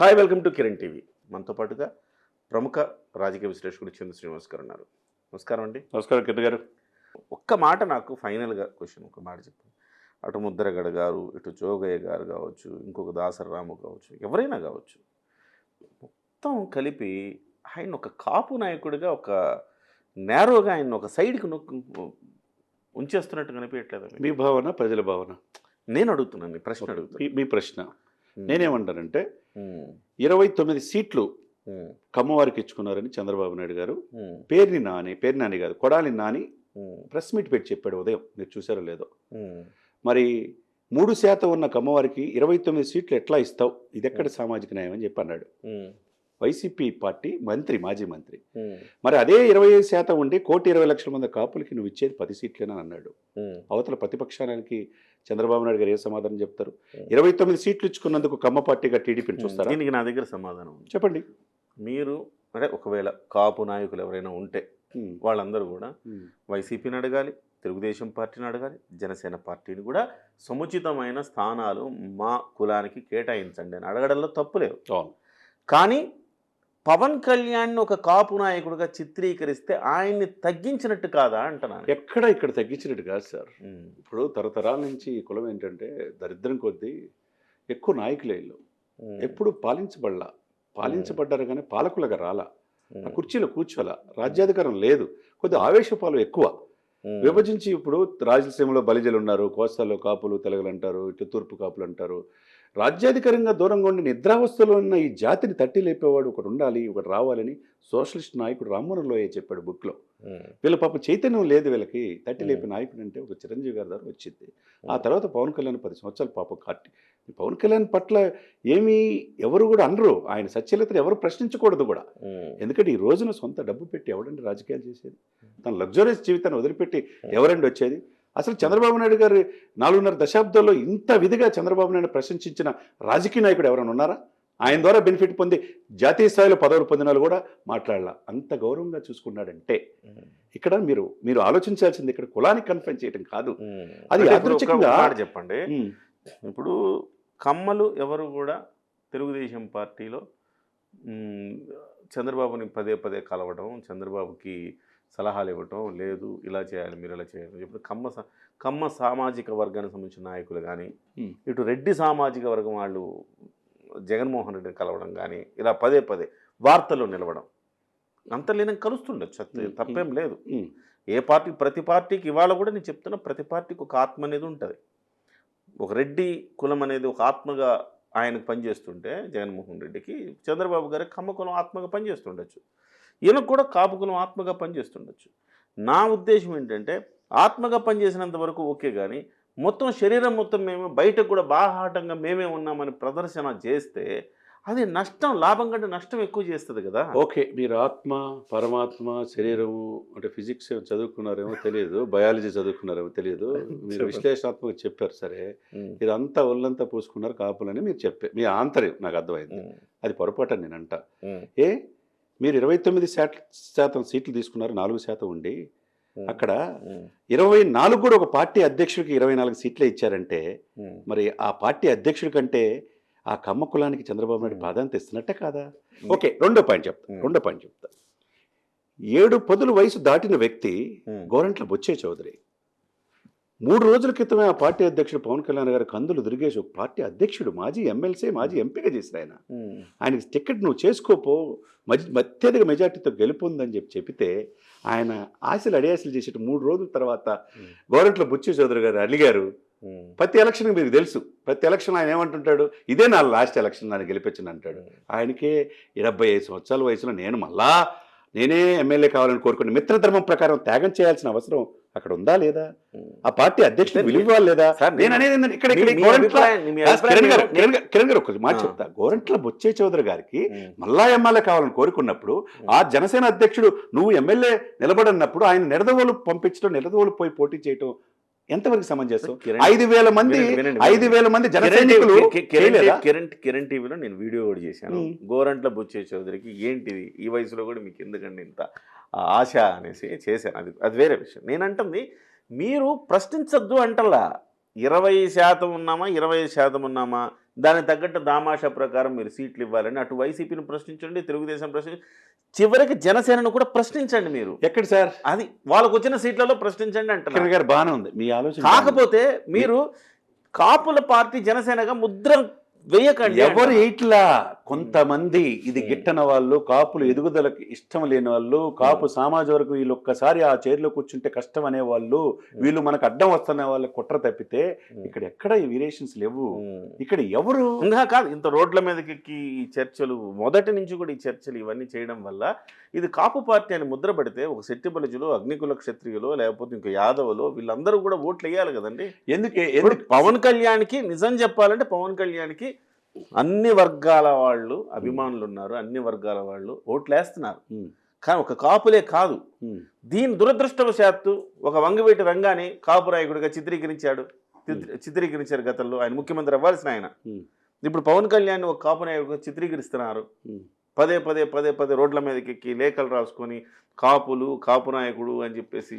Hi welcome to Kiran TV మనతో పాటుగా ప్రముఖ రాజకీయ విశ్లేషకుడు చంద్ర శ్రీనివాస్ గారు ఉన్నారు. నమస్కారం అండి. నమస్కారం కిరణ్ గారు. ఒక్క మాట నాకు ఫైనల్గా క్వశ్చన్ ఒక మాట చెప్పండి. అటు ముద్రగడ గారు ఇటు జోగయ్య గారు కావచ్చు ఇంకొక దాసరి రాము కావచ్చు ఎవరైనా కావచ్చు. మొత్తం కలిపి ఆయన ఒక కాపు నాయకుడిగా ఒక నేరోగా ఆయన ఒక సైడ్కి నొక్కు ఉంచేస్తున్నట్టు కనిపించట్లేదు మీ భావన ప్రజల భావన? నేను అడుగుతున్నాను ప్రశ్న అడుగుతాను మీ- ప్రశ్న. నేనేమంటానంటే ఇరవై తొమ్మిది సీట్లు కమ్మవారికి ఇచ్చుకున్నారని చంద్రబాబు నాయుడు గారు. పేరుని నాని పేరు నాని కాదు కొడాలి నాని ప్రెస్ మీట్ పెట్టి చెప్పాడు ఉదయం. మీరు చూసారో లేదో. మరి మూడు శాతం ఉన్న కమ్మవారికి ఇరవై తొమ్మిది సీట్లు ఎట్లా ఇస్తావు? ఇది ఎక్కడ సామాజిక న్యాయం అని చెప్పి అన్నాడు. వైసీపీ పార్టీ మంత్రి మాజీ మంత్రి. మరి అదే ఇరవై ఐదు శాతం ఉండి కోటి ఇరవై లక్షల మంది కాపులకి నువ్వు ఇచ్చేది పది సీట్లేనని అన్నాడు. అవతల ప్రతిపక్షానికి చంద్రబాబు నాయుడు గారు ఏ సమాధానం చెప్తారు. ఇరవై తొమ్మిది సీట్లు ఇచ్చుకున్నందుకు కమ్మ పార్టీగా టీడీపీని చూస్తారా? దీనికి నా దగ్గర సమాధానం ఉంది. చెప్పండి. మీరు అంటే ఒకవేళ కాపు నాయకులు ఎవరైనా ఉంటే. వాళ్ళందరూ కూడా. వైసీపీని అడగాలి తెలుగుదేశం పార్టీని అడగాలి జనసేన పార్టీని కూడా సముచితమైన స్థానాలు మా కులానికి కేటాయించండి అని అడగడంలో తప్పు లేదు. అవును. కానీ పవన్ కళ్యాణ్ ఒక కాపు నాయకుడిగా చిత్రీకరిస్తే ఆయన్ని తగ్గించినట్టు కాదా అంటున్నాను. ఎక్కడ ఇక్కడ తగ్గించినట్టు కాదు సార్. ఇప్పుడు తరతరాల నుంచి కులం ఏంటంటే దరిద్రం కొద్దీ ఎక్కువ నాయకులే ఉమ్, ఎప్పుడు పాలించబడలా. పాలించబడ్డారు కానీ పాలకులుగా రాలా. కుర్చీలో కూర్చోాలా. రాజ్యాధికారం లేదు. కొద్ది ఆవేశపాలు ఎక్కువ. విభజించి ఇప్పుడు రాయలసీమలో బలిజలు ఉన్నారు. కోస్తాలో కాపులు తెలగలు అంటారు. ఇటు తూర్పు కాపులు అంటారు. రాజ్యాధికారంగా దూరంగా ఉండి నిద్రావస్థలో ఉన్న ఈ జాతిని తట్టి లేపేవాడు ఒకటి ఉండాలి ఒకటి రావాలని సోషలిస్ట్ నాయకుడు రామ్మోహన్ లోయ చెప్పాడు బుక్లో. వీళ్ళ పాప చైతన్యం లేదు వీళ్ళకి. తట్టి. లేపే నాయకుడు అంటే ఒక చిరంజీవి గారి ద్వారా వచ్చింది. ఆ తర్వాత పవన్ కళ్యాణ్ పది సంవత్సరాలు పాపం కాటి పవన్ కళ్యాణ్ పట్ల ఏమీ ఎవరు కూడా అనరు. ఆయన సత్యలతను ఎవరు ప్రశ్నించకూడదు కూడా. ఎందుకంటే ఈ రోజున సొంత డబ్బు పెట్టి ఎవడండి రాజకీయాలు చేసేది? తన లగ్జరీస్ జీవితాన్ని వదిలిపెట్టి ఎవరండి వచ్చేది? అసలు చంద్రబాబు నాయుడు గారు నాలుగున్నర దశాబ్దాల్లో ఇంత విధిగా చంద్రబాబు నాయుడు ప్రశంసించిన రాజకీయ నాయకుడు ఎవరైనా ఉన్నారా? ఆయన ద్వారా బెనిఫిట్ పొంది జాతీయ స్థాయిలో పదవులు పొందిన వాళ్ళు కూడా మాట్లాడాల. అంత గౌరవంగా చూసుకున్నాడంటే ఇక్కడ మీరు మీరు ఆలోచించాల్సింది ఇక్కడ కులానికి కన్ఫైన్ చేయడం కాదు. అది యాదృచ్ఛికంగా- చెప్పండి. ఇప్పుడు కమ్మలు ఎవరు కూడా తెలుగుదేశం పార్టీలో చంద్రబాబుని పదే పదే కలవడం చంద్రబాబుకి సలహాలు ఇవ్వటం లేదు ఇలా చేయాలి మీరు ఇలా చేయాలి ఇప్పుడు కమ్మ కమ్మ సామాజిక వర్గానికి సంబంధించిన నాయకులు కానీ. ఇటు రెడ్డి సామాజిక వర్గం వాళ్ళు జగన్మోహన్ రెడ్డిని కలవడం కానీ ఇలా పదే పదే వార్తల్లో నిలవడం. అంతర్లీనం కలుస్తుండొచ్చు. తప్పేం లేదు. ఏ పార్టీ ప్రతి పార్టీకి ఇవాళ కూడా నేను చెప్తున్నా ప్రతి పార్టీకి ఒక ఆత్మ అనేది ఉంటుంది. ఒక రెడ్డి కులం అనేది ఒక ఆత్మగా ఆయనకు పనిచేస్తుంటే జగన్మోహన్ రెడ్డికి చంద్రబాబు గారికి కమ్మ కులం ఆత్మగా పనిచేస్తుండొచ్చు. ఈయనకు కూడా కాపు కులం ఆత్మగా పనిచేస్తుండొచ్చు. నా ఉద్దేశం ఏంటంటే ఆత్మగా పనిచేసినంత వరకు ఓకే కానీ మొత్తం శరీరం మొత్తం మేము బయటకు కూడా బాహాటంగా మేమే ఉన్నామని ప్రదర్శన చేస్తే అది నష్టం లాభం కంటే నష్టం ఎక్కువ చేస్తుంది కదా. ఓకే మీరు ఆత్మ పరమాత్మ శరీరము అంటే ఫిజిక్స్ చదువుకున్నారేమో తెలియదు బయాలజీ చదువుకున్నారేమో తెలియదు. మీరు. విశ్లేషణాత్మక చెప్పారు సరే. ఇదంతా ఒళ్ళంతా పూసుకున్నారు కాపులని మీరు చెప్పారు మీ ఆంతర్యం నాకు అర్థమైంది. అది పొరపాటు నేను అంట ఏ? మీరు ఇరవై తొమ్మిది శాత శాతం సీట్లు తీసుకున్నారు నాలుగు శాతం ఉండి అక్కడ ఇరవై నాలుగు కూడా ఒక పార్టీ అధ్యక్షుడికి ఇరవై నాలుగు సీట్లే ఇచ్చారంటే. మరి ఆ పార్టీ అధ్యక్షుడి కంటే ఆ కమ్మ కులానికి చంద్రబాబు నాయుడు ప్రాధాన్యత ఇస్తున్నట్టే కాదా? ఓకే రెండో పాయింట్ చెప్తా. రెండో పాయింట్ చెప్తా. ఏడు పదుల వయసు దాటిన వ్యక్తి గోరంట్ల బొచ్చే చౌదరి. మూడు రోజుల క్రితమే ఆ పార్టీ అధ్యక్షుడు పవన్ కళ్యాణ్ గారు కందులు దుర్గేష్ ఒక పార్టీ అధ్యక్షుడు మాజీ ఎమ్మెల్సీ మాజీ ఎంపీగా చేశారు ఆయన. ఆయనకి టికెట్ నువ్వు చేసుకోపో మధ్య అత్యధిక మెజార్టీతో గెలుపొందని చెప్పి చెబితే ఆయన ఆశలు అడియాసలు చేసేట మూడు రోజుల తర్వాత. గోరంట్ల బుచ్చి చౌదరి గారు అడిగారు ప్రతి ఎలక్షన్ మీకు తెలుసు ప్రతి ఎలక్షన్ ఆయన ఏమంటుంటాడు ఇదే నా లాస్ట్ ఎలక్షన్ నన్ను గెలిపించను అంటాడు. ఆయనకే డెబ్బై ఐదు సంవత్సరాల వయసులో నేను మళ్ళా నేనే ఎమ్మెల్యే కావాలని కోరుకుని మిత్రధర్మం ప్రకారం త్యాగం చేయాల్సిన అవసరం అక్కడ ఉందా లేదా. ఆ పార్టీ అధ్యక్షుడు సార్, విలువ ఇవ్వాలి లేదా? నేను అనేది ఏంటంటే ఇక్కడ ఇక్కడ కిరణ్ గారు నేను- కిరణ్ గారు- కిరణ్ గారు ఒక మాట. చెప్తా. గోరంట్ల బొచ్చే చౌదరి గారికి మళ్ళా ఎమ్మెల్యే కావాలని కోరుకున్నప్పుడు ఆ జనసేన అధ్యక్షుడు నువ్వు ఎమ్మెల్యే నిలబడన్నప్పుడు ఆయన నిడదవోలు పంపించడం నిడదవోలు పోయి పోటీ చేయటం ఎంతవరకు సమంజసం? ఐదు వేల మంది ఐదు. వేల మంది జన కిరణ్ కిరణ్ టీవీలో నేను వీడియో కూడా చేశాను. గోరంట్ల బుచ్చే చౌదరికి ఏంటిది ఈ వయసులో కూడా మీకు ఎందుకండి ఇంత ఆశ అనేసి చేశాను. అది అది వేరే విషయం. నేను అంటుంది మీరు ప్రశ్నించద్దు అంటల్లా. ఇరవై శాతం ఉన్నామా ఇరవై శాతం ఉన్నామా? దానికి తగ్గట్టు దామాషా ప్రకారం మీరు సీట్లు ఇవ్వాలని అటు వైసీపీని ప్రశ్నించండి తెలుగుదేశం ప్రశ్నించండి చివరికి జనసేనను కూడా ప్రశ్నించండి మీరు. ఎక్కడ సార్? అది వాళ్ళకు వచ్చిన సీట్లలో ప్రశ్నించండి కిరణ్ గారు బాగానే ఉంది. మీ ఆలోచన. కాకపోతే మీరు కాపుల పార్టీ జనసేనగా ముద్ర వేయకండి ఎవరు అంటున్నా. కొంతమంది ఇది. గిట్టన వాళ్ళు కాపులు ఎదుగుదలకి ఇష్టం లేని వాళ్ళు కాపు సమాజ వరకు వీళ్ళు ఒక్కసారి ఆ చైర్లో కూర్చుంటే కష్టం అనే వాళ్ళు వీళ్ళు మనకు అడ్డం వస్తున్న వాళ్ళ కుట్ర తప్పితే ఇక్కడ ఎక్కడ ఈ వేరియేషన్స్ లేవు. ఇక్కడ ఎవరు? ఇంకా కాదు ఇంత రోడ్ల మీదకి ఈ చర్చలు మొదటి నుంచి కూడా ఈ చర్చలు ఇవన్నీ చేయడం వల్ల ఇది కాపు పార్టీ అని ముద్ర పడితే ఒక శెట్టి బలుజులు అగ్నికుల క్షత్రియులు లేకపోతే ఇంకో యాదవులు వీళ్ళందరూ కూడా ఓట్లు వేయాలి కదండి. ఎందుకు? పవన్ కళ్యాణ్కి నిజం చెప్పాలంటే పవన్ కళ్యాణ్కి అన్ని వర్గాల వాళ్ళు అభిమానులు ఉన్నారు అన్ని వర్గాల వాళ్ళు ఓట్లు వేస్తున్నారు ఉమ్. కానీ ఒక కాపులే కాదు. దీని దురదృష్టవశాత్తు ఒక వంగవీటి రంగాన్ని కాపు నాయకుడిగా చిత్రీకరించాడు చిత్రీ- చిత్రీకరించారు గతంలో ఆయన ముఖ్యమంత్రి అవ్వాల్సిన ఆయన. ఇప్పుడు పవన్ కళ్యాణ్ ఒక కాపు నాయకుడిగా చిత్రీకరిస్తున్నారు. పదే పదే పదే పదే రోడ్ల మీదకి ఎక్కి లేఖలు రాసుకొని కాపులు కాపు నాయకుడు అని చెప్పేసి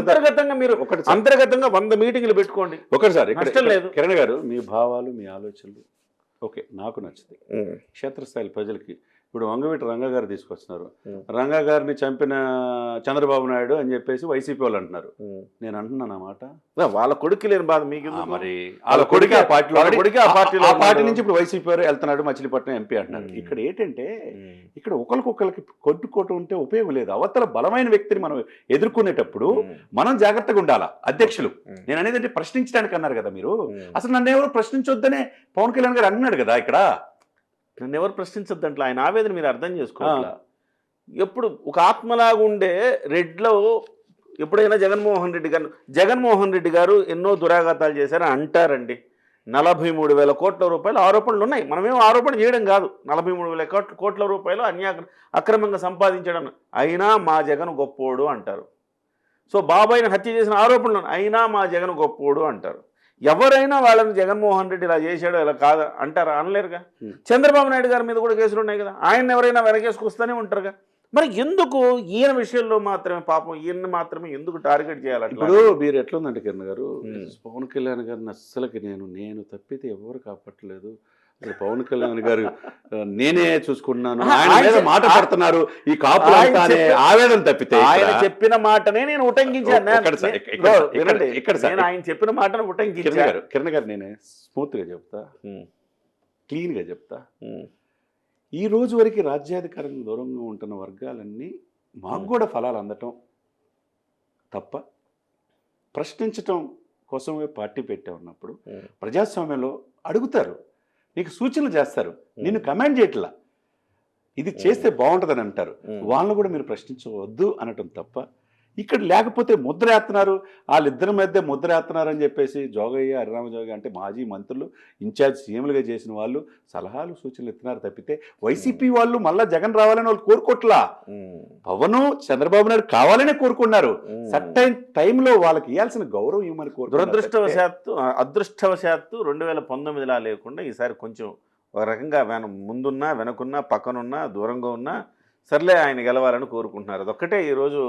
అంతర్గతంగా మీరు ఒకటి అంతర్గతంగా వంద మీటింగ్లు పెట్టుకోండి ఒకటి సార్ లేదు. కిరణ్ గారు మీ భావాలు మీ ఆలోచనలు ఓకే నాకు నచ్చుతాయి. క్షేత్రస్థాయి ప్రజలకి ఇప్పుడు వంగవీటి రంగా గారు తీసుకొస్తున్నారు. రంగా గారిని చంపిన చంద్రబాబు నాయుడు అని చెప్పేసి వైసీపీ వాళ్ళు అంటున్నారు నేను అంటున్నాను అన్నమాట వాళ్ళ కొడుకు లేని బాధ మీకు? మరి వాళ్ళ కొడుకు ఆ already- కొడుకే ఆ పార్టీలో ఆ పార్టీ. నుంచి ఇప్పుడు వైసీపీ వారు వెళ్తున్నాడు మచిలీపట్నం ఎంపీ అంటున్నారు. ఇక్కడ ఏంటంటే. ఇక్కడ ఒకరికొకరికి కొట్టుకోవటం ఉంటే ఉపయోగం లేదు అవతల బలమైన వ్యక్తిని మనం ఎదుర్కొనేటప్పుడు. మనం జాగ్రత్తగా ఉండాలా అధ్యక్షులు. నేను అనేది అంటే ప్రశ్నించడానికి అన్నారు కదా మీరు. అసలు నన్ను ఎవరు ప్రశ్నించొద్దనే పవన్ కళ్యాణ్ గారు అంటున్నాడు కదా ఇక్కడ నన్ను ఎవరు ప్రశ్నించద్దంట్లా ఆయన ఆవేదన మీరు అర్థం చేసుకోవాలా ఎప్పుడు ఒక ఆత్మలాగా ఉండే రెడ్లో ఎప్పుడైనా జగన్మోహన్ రెడ్డి గారు జగన్మోహన్ రెడ్డి గారు ఎన్నో దురాఘాతాలు చేశారని అంటారండి. నలభై మూడు వేల కోట్ల రూపాయలు ఆరోపణలు ఉన్నాయి. మనమేం ఆరోపణ చేయడం కాదు. నలభై మూడు వేల కోట్ల కోట్ల రూపాయలు అన్యా అక్రమంగా సంపాదించడం. అయినా మా జగన్ గొప్పోడు అంటారు. సో బాబాయిని హత్య చేసిన ఆరోపణలు. అయినా మా జగన్ గొప్పోడు అంటారు. ఎవరైనా వాళ్ళని జగన్మోహన్ రెడ్డి ఇలా చేశాడో ఇలా కాదా అంటారా అనలేరుగా. చంద్రబాబు నాయుడు గారి మీద కూడా కేసులు ఉన్నాయి కదా ఆయన ఎవరైనా వెనకేసుకొస్తూనే ఉంటారుగా మరి ఎందుకు ఈయన విషయంలో మాత్రమే పాపం ఈయన మాత్రమే ఎందుకు టార్గెట్ చేయాలి అట్లా? ఇప్పుడు మీరు ఎట్లుందంటే కిరణ్ గారు. పవన్ కళ్యాణ్ గారిని అస్సలకి నేను నేను తప్పితే ఎవరు కాపట్లేదు అసలు పవన్ కళ్యాణ్ గారు నేనే చూసుకుంటున్నాను. ఆహా, ఆయన మీద మాట పడుతున్నారు. ఈ అనే చెప్పే- ఆవేదన తప్పితే ఆయన చెప్పిన మాటనే నేను ఉటంకించాను. ఇక్కడ-. నేను ఆయన చెప్పిన మాటను కిరణ్ ఉటంకించాను గారు కిరణ్ గారు నేనే స్మూత్గా చెప్తా క్లీన్గా చెప్తా. ఈ రోజు వరకు రాజ్యాధికారం దూరంగా ఉంటున్న వర్గాలన్నీ మాకు కూడా ఫలాలు అందటం తప్ప ప్రశ్నించటం కోసమే పార్టీ పెట్టా ఉన్నప్పుడు ప్రజాస్వామ్యంలో అడుగుతారు. నీకు సూచనలు చేస్తారు. నిన్ను కమాండ్ చేయట్లా. ఇది చేస్తే బాగుంటుందని అంటారు. వాళ్ళని కూడా మీరు ప్రశ్నించవద్దు అనటం తప్ప ఇక్కడ లేకపోతే ముద్ర వేస్తున్నారు వాళ్ళిద్దరి మధ్య ముద్ర వేస్తున్నారు అని చెప్పేసి జోగయ్య హరిరామ జోగయ్య అంటే మాజీ మంత్రులు ఇన్ఛార్జ్ సీఎంలుగా చేసిన వాళ్ళు సలహాలు సూచనలు ఇస్తున్నారు తప్పితే వైసీపీ వాళ్ళు మళ్ళా జగన్ రావాలని వాళ్ళు కోరుకోట్లా? పవన్ చంద్రబాబు నాయుడు కావాలనే కోరుకున్నారు. సర్టైన్ టైంలో వాళ్ళకి ఇవ్వాల్సిన గౌరవం ఇవ్వమని తప్పితే- దురదృష్టవశాత్తు అదృష్టవశాత్తు రెండు వేల పంతొమ్మిదిలా లేకుండా ఈసారి కొంచెం ఒక రకంగా వెన ముందున్నా వెనకున్నా పక్కనున్నా దూరంగా ఉన్నా సర్లే ఆయన గెలవాలని కోరుకుంటున్నారు. అదొక్కటే ఈరోజు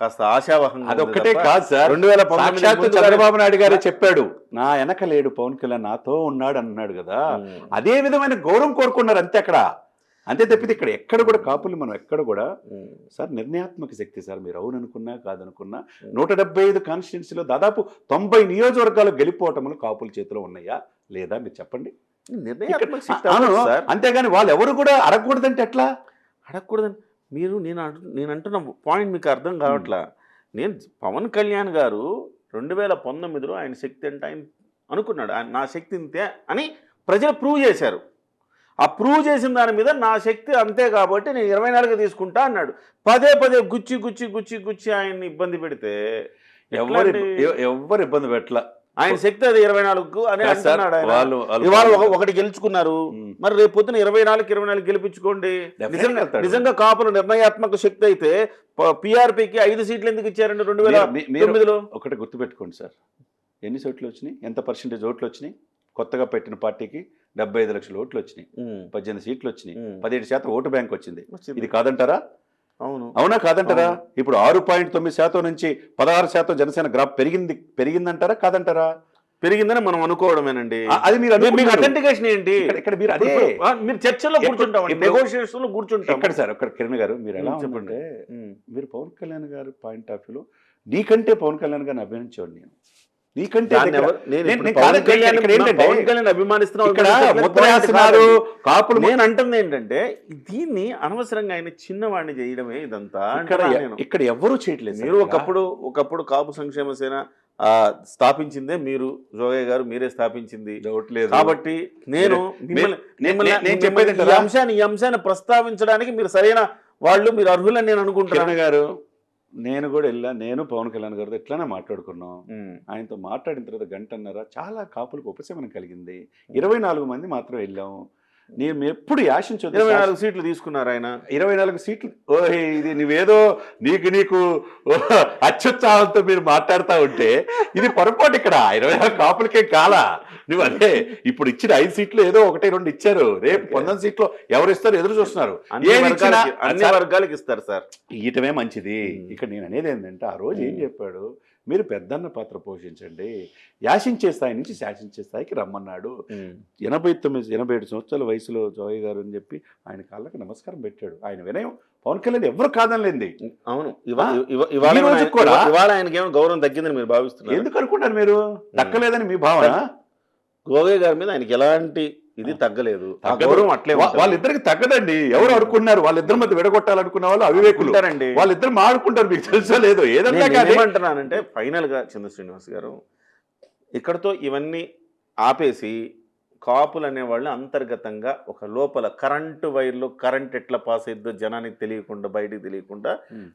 కాస్త ఆశావహంగా ఉంది అదొక్కటే కాదు సార్. రెండు వేల పంతొమ్మిది చంద్రబాబు నాయుడు గారే చెప్పాడు. నా వెనక లేడు పవన్ కళ్యాణ్ నాతో ఉన్నాడు అన్నాడు కదా. అదే విధమైన గౌరవం కోరుకున్నారు అంతే అక్కడ. అంతే తప్పితే ఇక్కడ ఎక్కడ కూడా కాపులు మనం ఎక్కడ కూడా. సార్ నిర్ణయాత్మక శక్తి సార్ మీరు అవుననుకున్నా కాదనుకున్నా నూట డెబ్బై ఐదు కాన్స్టిట్యున్సీలో దాదాపు తొంభై నియోజకవర్గాలు గెలిపోవటములు కాపుల చేతిలో ఉన్నాయా? లేదా మీరు చెప్పండి. నిర్ణయాత్మక అంతేగాని వాళ్ళు ఎవరు కూడా అడగకూడదంటే ఎట్లా? అడగకూడదని మీరు నేను అంటు నేను అంటున్న పాయింట్ మీకు అర్థం కావట్లా? నేను పవన్ కళ్యాణ్ గారు రెండు వేల పంతొమ్మిదిలో ఆయన శక్తి అంటే ఆయన అనుకున్నాడు. ఆయన నా శక్తి ఇంతే అని ప్రజలు ప్రూవ్ చేశారు. ఆ ప్రూవ్ చేసిన దాని మీద నా శక్తి అంతే కాబట్టి నేను ఇరవై నాలుగు తీసుకుంటా అన్నాడు. పదే పదే గుచ్చి గుచ్చి గుచ్చి గుచ్చి ఆయన్ని ఇబ్బంది పెడితే ఎవరు ఎవరు ఇబ్బంది పెట్టలా? ఆయన శక్తి అది ఇరవై నాలుగు అని అంటున్నాడు ఆయన. ఇవాళ ఒక- ఒకటి గెలుచుకున్నారు. మరి రేపు పొద్దున ఇరవై నాలుగు ఇరవై నాలుగు గెలిపించుకోండి నిజంగా కాపులు నిర్ణయాత్మక శక్తి అయితే పిఆర్పికి ఐదు సీట్లు ఎందుకు ఇచ్చారండి రెండు వేల తొమ్మిదిలో? ఒకటి గుర్తుపెట్టుకోండి సార్. ఎన్ని సీట్లు వచ్చినాయి? ఎంత పర్సెంటేజ్ ఓట్లు వచ్చినాయి? కొత్తగా పెట్టిన పార్టీకి డెబ్బై ఐదు లక్షల ఓట్లు వచ్చినాయి. పద్దెనిమిది సీట్లు వచ్చినాయి. పదిహేడు శాతం ఓటు బ్యాంక్ వచ్చింది. ఇది కాదంటారా? అవును. అవునా కాదంటారా. ఇప్పుడు ఆరు పాయింట్ తొమ్మిది శాతం నుంచి పదహారు శాతం జనసేన గ్రాఫ్ పెరిగింది పెరిగిందంటారా కాదంటారా? పెరిగిందని మనం అనుకోవడమేనండి. అది మీరు మీకు. అథెంటికేషన్ ఏంటి? ఇక్కడ- ఇక్కడ మీరు అదే మీరు ఎప్పుడు- కూర్చుంటాం నెగోషియేషన్లో కూర్చుంటాం. ఎక్కడ సార్? అక్కడ కిరణ్ గారు మీరు ఎలా చెప్పండి. మీరు పవన్ కళ్యాణ్ గారి పాయింట్ ఆఫ్ వ్యూలో నీకంటే పవన్ కళ్యాణ్ గారిని అభిమానించేవాడు నేను. నీకంటే నేను ఏంటంటే-. కాపులు నేను అంటుంది దీన్ని అనవసరంగా ఆయన చిన్నవాడిని చేయడమే ఇదంతా ఇక్కడ ఎవరు చేయట్లేదు మీరు. ఒకప్పుడు ఒకప్పుడు కాపు సంక్షేమ సేన ఆ, స్థాపించిందే మీరు జోగయ్య గారు మీరే స్థాపించింది లేదు కాబట్టి నేను చెప్పేది ఈ? అంశాన్ని ఈ అంశాన్ని ప్రస్తావించడానికి మీరు సరైన వాళ్ళు మీరు అర్హులని నేను అనుకుంటున్నాను గారు నేను కూడా వెళ్ళా. నేను పవన్ కళ్యాణ్ గారితో ఇట్లానే మాట్లాడుకున్నాం. ఆయనతో మాట్లాడిన తర్వాత గంటన్నర చాలా కాపులకు ఉపశమనం కలిగింది. ఇరవై నాలుగు మంది మాత్రం వెళ్ళాము నేను ఎప్పుడు యాశించొద్దు ఇరవై నాలుగు సీట్లు తీసుకున్నారు ఆయన. ఇరవై నాలుగు సీట్లు? ఓహే ఇది నువ్వేదో నీకు నీకు అత్యుత్సాహంతో మీరు మాట్లాడుతూ ఉంటే ఇది పొరపాటు ఇక్కడ. ఇరవై నాలుగు కాపులకే కాలా. నువ్వు అదే ఇప్పుడు ఇచ్చిన ఐదు సీట్లు ఏదో ఒకటి రెండు ఇచ్చారు. రేపు పొందని సీట్లు ఎవరు ఇస్తారు? ఎదురు చూస్తున్నారు. అన్ని వర్గాలకి ఇస్తారు సార్. ఇయటమే మంచిది. ఇక్కడ నేను అనేది ఏంటంటే ఆ రోజు ఏం. చెప్పాడు? మీరు పెద్దన్న పాత్ర పోషించండి. యాశించే స్థాయి నుంచి శాసించే స్థాయికి రమ్మన్నాడు. ఎనభై తొమ్మిది ఎనభై ఏడు సంవత్సరాల వయసులో జోయ్ గారు అని చెప్పి ఆయన కాళ్ళకి నమస్కారం పెట్టాడు. ఆయన వినయం. పవన్ కళ్యాణ్ ఎవరు కాదనలేంది. అవును. ఇవాళ ఈ రోజు ఆయన- కూడా- ఇవాళ ఆయనకి ఏమైనా గౌరవం తగ్గిందని మీరు భావిస్తున్నారు. ఎందుకు అనుకుంటారు మీరు? దక్కలేదని మీ భావన? గోగయ్య గారి మీద ఆయనకి ఎలాంటి ఇది తగ్గలేదు. గౌరవం అట్లే. వాళ్ళిద్దరికి తగ్గదండి. ఎవరు అనుకున్నారు వాళ్ళిద్దరి మధ్య విడగొట్టాలనుకున్న వాళ్ళు అవివేకులు. వాళ్ళిద్దరు మాడుకుంటారు మీకు తెలుసో లేదో? ఏదన్నా ఏమంటున్నానంటే ఫైనల్గా చంద్ర శ్రీనివాస్ గారు ఇక్కడతో ఇవన్నీ ఆపేసి కాపులు అనేవాళ్ళు అంతర్గతంగా ఒక లోపల కరెంటు వైర్లో కరెంట్ ఎట్లా పాస్ అయిద్దో జనానికి తెలియకుండా బయటికి తెలియకుండా.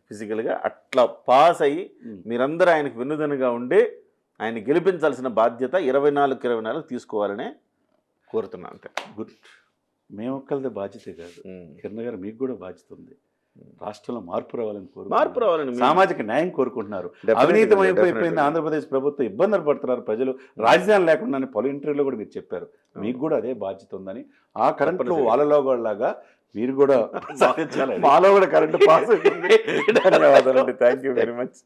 ఫిజికల్గా అట్లా పాస్ అయ్యి. మీరందరూ ఆయనకు వెన్నుదనుగా ఉండి ఆయన గెలిపించాల్సిన బాధ్యత ఇరవై నాలుగు ఇరవై నాలుగు తీసుకోవాలనే కోరుతున్నా అంతే. గుడ్. మేము ఒక్కరిదే బాధ్యతే కాదు. కిరణ్ గారు మీకు కూడా బాధ్యత ఉంది. రాష్ట్రంలో మార్పు రావాలని కోరుకుంటున్నారు. మార్పు రావాలని సామాజిక న్యాయం కోరుకుంటున్నారు. అవినీతి అయిపోయింది. ఆంధ్రప్రదేశ్ ప్రభుత్వం ఇబ్బందులు పడుతున్నారు ప్రజలు. రాజధాని లేకుండా పలు ఇంటర్వ్యూలో కూడా మీరు చెప్పారు. మీకు కూడా అదే బాధ్యత ఉందని ఆ కరెంట్లో తప్పనిసరిగా. వాళ్ళలో లాగా మీరు కూడా మాలో కూడా కరెంట్ పాస్ అవుతుంది ధన్యవాదాలు థ్యాంక్ యూ వెరీ మచ్